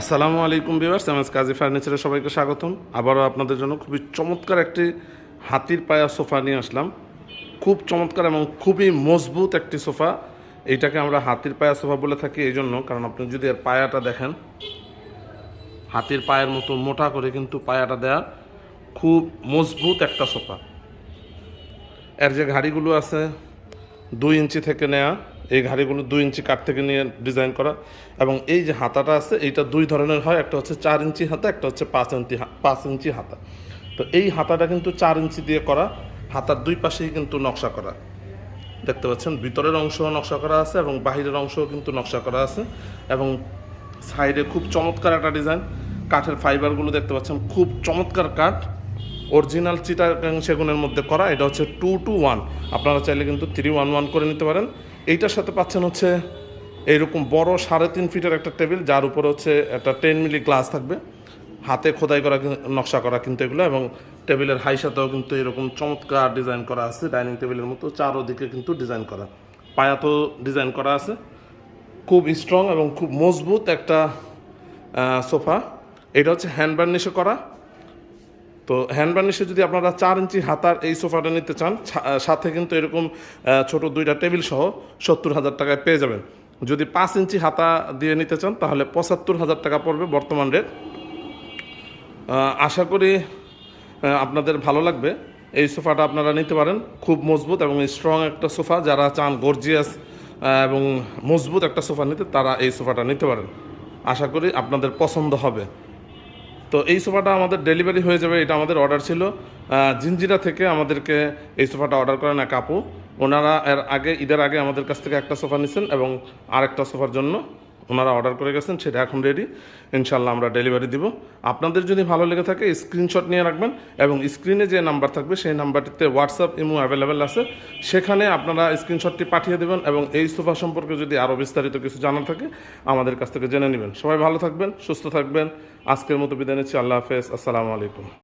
আসসালামু আলাইকুম বিভার্স M S কাজী ফার্নিচারে সবাইকে স্বাগতম। আবারও আপনাদের জন্য খুবই চমৎকার একটি হাতির পায়া সোফা নিয়ে আসলাম। খুব চমৎকার এবং খুবই মজবুত একটি সোফা। এইটাকে আমরা হাতির পায়া সোফা বলে থাকি এই জন্য, কারণ আপনি যদি এর পায়াটা দেখেন, হাতির পায়ের মতো মোটা করে কিন্তু পায়াটা দেয়া খুব মজবুত একটা সোফা। এর যে ঘাড়িগুলো আছে দুই ইঞ্চি থেকে নেওয়া এই ঘাড়িগুলো দুই ইঞ্চি কাঠ থেকে নিয়ে ডিজাইন করা এবং এই যে হাতাটা আছে, এইটা দুই ধরনের হয়, একটা হচ্ছে চার ইঞ্চি হাতা, একটা হচ্ছে পাঁচ ইঞ্চি পাঁচ ইঞ্চি হাতা। তো এই হাতাটা কিন্তু চার ইঞ্চি দিয়ে করা, হাতার দুই পাশেই কিন্তু নকশা করা। দেখতে পাচ্ছেন, ভিতরের অংশও নকশা করা আছে এবং বাহিরের অংশও কিন্তু নকশা করা আছে এবং সাইডে খুব চমৎকার একটা ডিজাইন, কাঠের ফাইবারগুলো দেখতে পাচ্ছেন, খুব চমৎকার কাঠ। অরিজিনাল চিটাগাং সেগুনের মধ্যে করা, এটা হচ্ছে টু টু ওয়ান আপনারা চাইলে কিন্তু থ্রি ওয়ান ওয়ান করে নিতে পারেন। এইটার সাথে পাচ্ছেন হচ্ছে এইরকম বড় সাড়ে তিন ফিটের একটা টেবিল, যার উপরে হচ্ছে একটা টেন মিলি গ্লাস থাকবে। হাতে খোদাই করা নকশা করা কিন্তু এগুলো, এবং টেবিলের হাই সাথেও কিন্তু এরকম চমৎকার ডিজাইন করা আছে ডাইনিং টেবিলের মতো, চারোদিকে কিন্তু ডিজাইন করা। পায়াতেও ডিজাইন করা আছে। খুব স্ট্রং এবং খুব মজবুত একটা সোফা। এটা হচ্ছে হ্যান্ড বার্নিশে করা। তো হ্যান্ড বার্নিশে যদি আপনারা চার ইঞ্চি হাতার এই সোফাটা নিতে চান সাথে কিন্তু এরকম ছোট দুইটা টেবিল সহ সত্তর হাজার টাকায় পেয়ে যাবেন। যদি পাঁচ ইঞ্চি হাতা দিয়ে নিতে চান, তাহলে পঁচাত্তর হাজার টাকা পড়বে বর্তমান রেট আশা করি আপনাদের ভালো লাগবে। এই সোফাটা আপনারা নিতে পারেন। খুব মজবুত এবং স্ট্রং একটা সোফা। যারা চান গর্জিয়াস এবং মজবুত একটা সোফা নিতে, তারা এই সোফাটা নিতে পারেন। আশা করি আপনাদের পছন্দ হবে। তো এই সোফাটা আমাদের ডেলিভারি হয়ে যাবে, এটা আমাদের অর্ডার ছিল। জিঞ্জিরা থেকে আমাদেরকে এই সোফাটা অর্ডার করেন এক আপু ওনারা এর আগে, ঈদের আগে আমাদের কাছ থেকে একটা সোফা নিয়েছেন এবং আরেকটা সোফার জন্য ওনারা অর্ডার করে গেছেন, সেটা এখন রেডি ইনশাল্লাহ আমরা ডেলিভারি দিব। আপনাদের যদি ভালো লেগে থাকে স্ক্রিনশট নিয়ে রাখবেন এবং স্ক্রিনে যে নাম্বার থাকবে, সেই নাম্বারটিতে হোয়াটসঅ্যাপ ইমো অ্যাভেলেবেল আছে। সেখানে আপনারা স্ক্রিনশটটি পাঠিয়ে দেবেন এবং এই সোফা সম্পর্কে যদি আরও বিস্তারিত কিছু জানার থাকে, আমাদের কাছ থেকে জেনে নেবেন। সবাই ভালো থাকবেন, সুস্থ থাকবেন। আজকের মতো বিদায় নিচ্ছি। আল্লাহ হাফেজ। আসসালামু আলাইকুম।